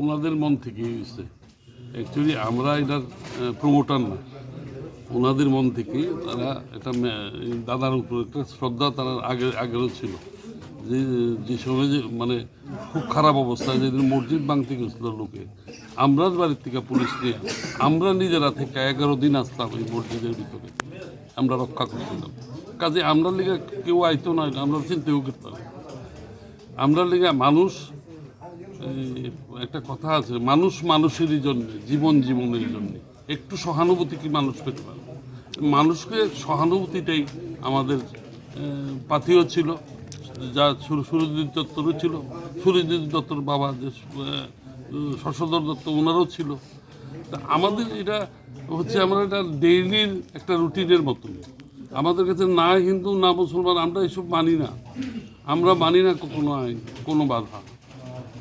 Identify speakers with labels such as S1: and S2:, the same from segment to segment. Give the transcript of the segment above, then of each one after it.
S1: ওনাদের মন থেকেই হয়েছে। অ্যাকচুয়ালি আমরা এটার প্রমোটার না। ওনাদের মন থেকে তারা এটা দাদার উপর একটা শ্রদ্ধা তারা আগে আগেরও ছিল। যে যে সময় যে মানে খুব খারাপ অবস্থায় যেদিন মসজিদ ভাঙতে গেছিল লোকে আমরা বাড়ির থেকে পুলিশ নিয়ে, আমরা নিজেরা থেকে এগারো দিন আসতাম এই মসজিদের ভিতরে। আমরা রক্ষা করছিলাম। কাজে আমরা লিগে কেউ আইতো না আমরা চিন্তাও করতাম। আমরা লিগে মানুষ একটা কথা আছে, মানুষ মানুষেরই জন্য, জীবন জীবনের জন্য। একটু সহানুভূতি কি মানুষ পেতে পারে? মানুষকে সহানুভূতিটাই আমাদের পাথিও ছিল, যা সুর- সুরজিৎ দত্তরও ছিল। সুরজিৎ দত্তর বাবা যে শশধর দত্ত ওনারও ছিল। তা আমাদের এটা হচ্ছে আমরা এটা ডেইলির একটা রুটিনের মতন। আমাদের কাছে না হিন্দু, না মুসলমান, আমরা এসব মানি না। আমরা মানি না কোনো আইন, কোনো বাধা।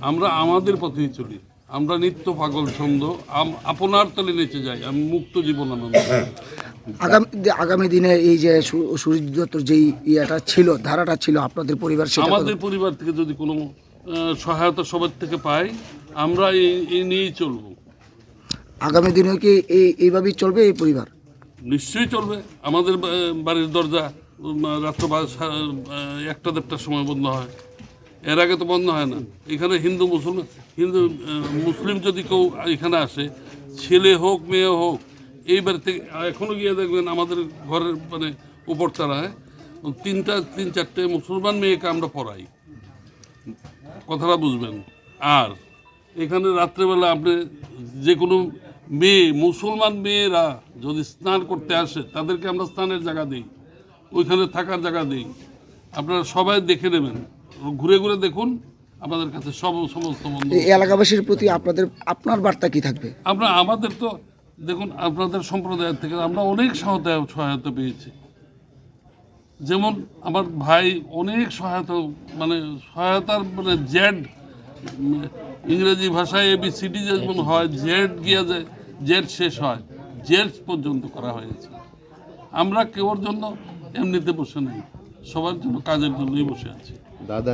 S1: আমরা আমাদের পথেই চলি। আমরা নিত্য পাগল ছন্দ আপনার তলে নেচে যাই আমি মুক্ত জীবন আনন্দ
S2: আগামী আগামী দিনে এই যে সু- সুরজিৎ দত্তর যেই ইয়েটা ছিল ধারাটা ছিল আপনাদের পরিবার
S1: আমাদের পরিবার থেকে যদি কোনো সহায়তা সবার থেকে পাই আমরা এই নিয়েই চলবো।
S2: আগামী দিনেও কি এই এইভাবেই চলবে এই পরিবার?
S1: নিশ্চয়ই চলবে। আমাদের বাড়ির দরজা রাত্র একটা দেড়টার সময় বন্ধ হয়। এর আগে তো বন্ধ হয় না। এখানে হিন্দু মুসলমান, হিন্দু মুসলিম যদি কেউ এখানে আসে, ছেলে হোক, মেয়ে হোক এই বাড়ি থেকে এখনও গিয়ে দেখবেন আমাদের ঘরের মানে উপর উপরতলায় তিনটা, তিন চারটে মুসলমান মেয়েকে আমরা পড়াই। কথাটা বুঝবেন। আর এখানে রাত্রেবেলা আপনি যে কোনো মেয়ে, মুসলমান মেয়েরা যদি স্নান করতে আসে, তাদেরকে আমরা স্নানের জায়গা দিই। ওইখানে থাকার জায়গা দিই। আপনারা সবাই দেখে নেবেন। ঘুরে ঘুরে দেখুন আপনাদের কাছে সব সমস্ত বন্ধু
S2: এই এলাকাবাসীর প্রতি আপনাদের আপনার বার্তা কি থাকবে?
S1: আমরা আমাদের তো দেখুন আপনাদের সম্প্রদায়ের থেকে আমরা অনেক সহায়তা সহায়তা পেয়েছি। যেমন আমার ভাই অনেক সহায়তা মানে সহায়তার মানে জেড ইংরেজি ভাষায় এবিসিডি যেমন হয় জেড গিয়া যায় জেড শেষ হয় জেড পর্যন্ত করা হয়েছে। আমরা কেউর জন্য এমনিতে বসে নেই সবার জন্য কাজের জন্যই বসে আছি।
S3: দাদা